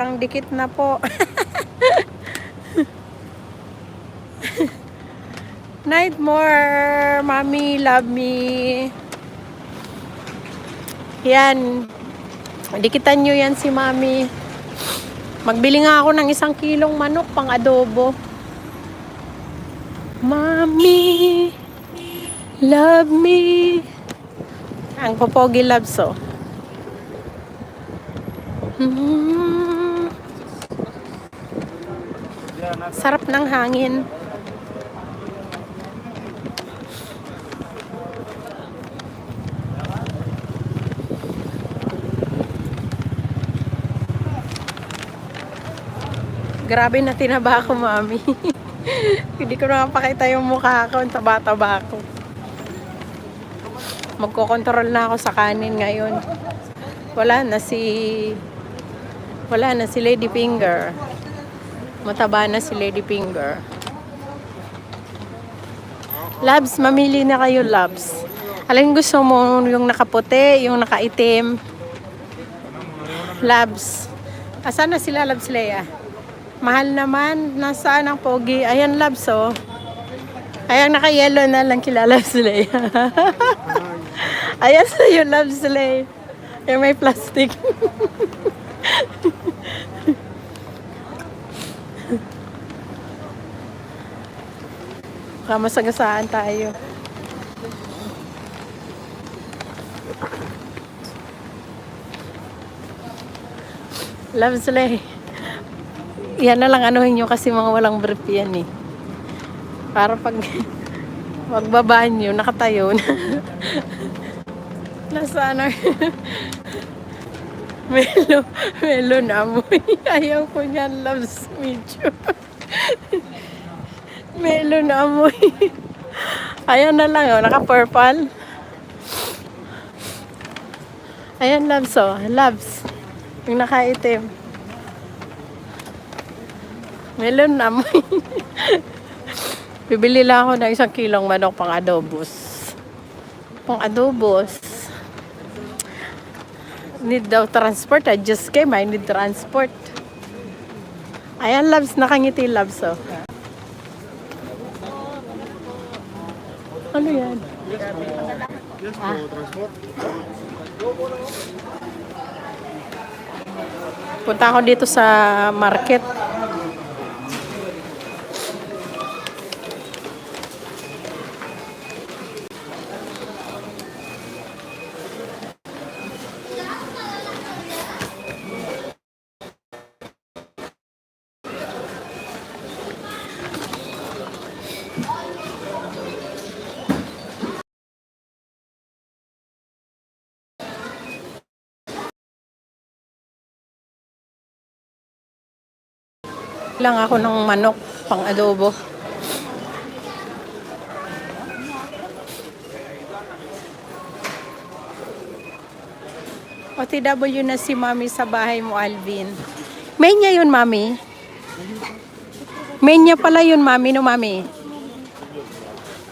Ang dikit na po. Night more, mommy, love me. Yan. Dikitan nyo yan si mami. Magbili nga ako ng isang kilong manok pang adobo. Mami, love me. Ang popogi loves oh. Mm. Sarap ng hangin. Grabe na tinaba ako, mami. Hindi ko na mapakita yung mukha ko. Ang taba-taba ako. Magkokontrol na ako sa kanin ngayon. Wala na si... Wala na si Lady Finger. Mataba na si Lady Finger. Labs, mamili na kayo, Labs. Alin gusto mo? Yung nakaputi, yung nakaitim. Labs. Asan na sila, Labs Leia? Mahal naman. Nasaan ang pogi? Ayan, Labs, oh. Ayan, naka-yellow na lang kilala si Leia. Ayan sa'yo, Labs Leia. Yung may plastic. Kamasagasaan tayo. Love Slay. Yan na lang anuhin nyo kasi mga walang brief yan eh. Para pag magbabaan nyo, nakatayo na. Nasa ano. melo, melo na amoy. Ayaw ko niyan, loves medyo. Melo na amoy. Ayan na lang, oh, naka-purple. Ayan, loves, oh. Loves. Yung nakaitim. Melon na amoy. Bibili lang ako ng isang kilong manok pang adobos. Pang adobos. Need daw transport. I just came. I need transport. Ayan, loves. Nakangiti, loves, oh. Ano yan? Yes. Punta ako dito sa market. Lang ako ng manok pang adobo. OTW na si Mami sa bahay mo, Alvin. May niya yun, Mami? May pala yun, Mami, no, Mami?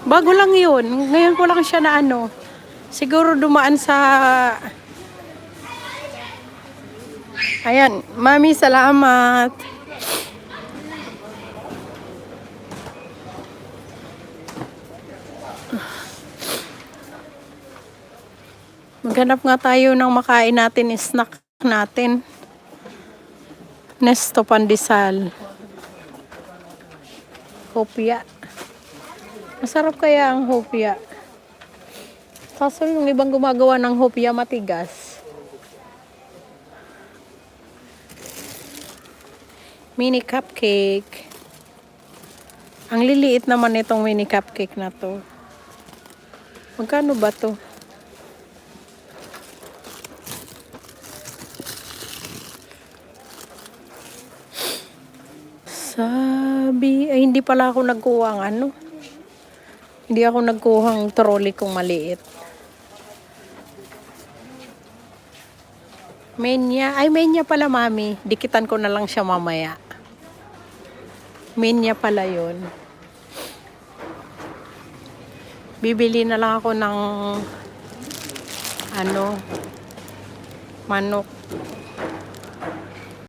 Bago lang yun. Ngayon ko lang siya na ano. Siguro dumaan sa... Ayan, Mami, salamat. Maghanap nga tayo ng makain natin, snack natin. Nesto pandesal. Hopia. Masarap kaya ang hopia. Kaso yung ibang gumagawa ng hopia matigas. Mini cupcake. Ang liliit naman itong mini cupcake na to. Magkano ba to? Sabi, ay hindi pala ako nagkuha ng ano. Hindi ako nagkuhang trolley kung maliit. Menya, ay menya pala mami. Dikitan ko na lang siya mamaya. Menya pala yon. Bibili na lang ako ng ano manok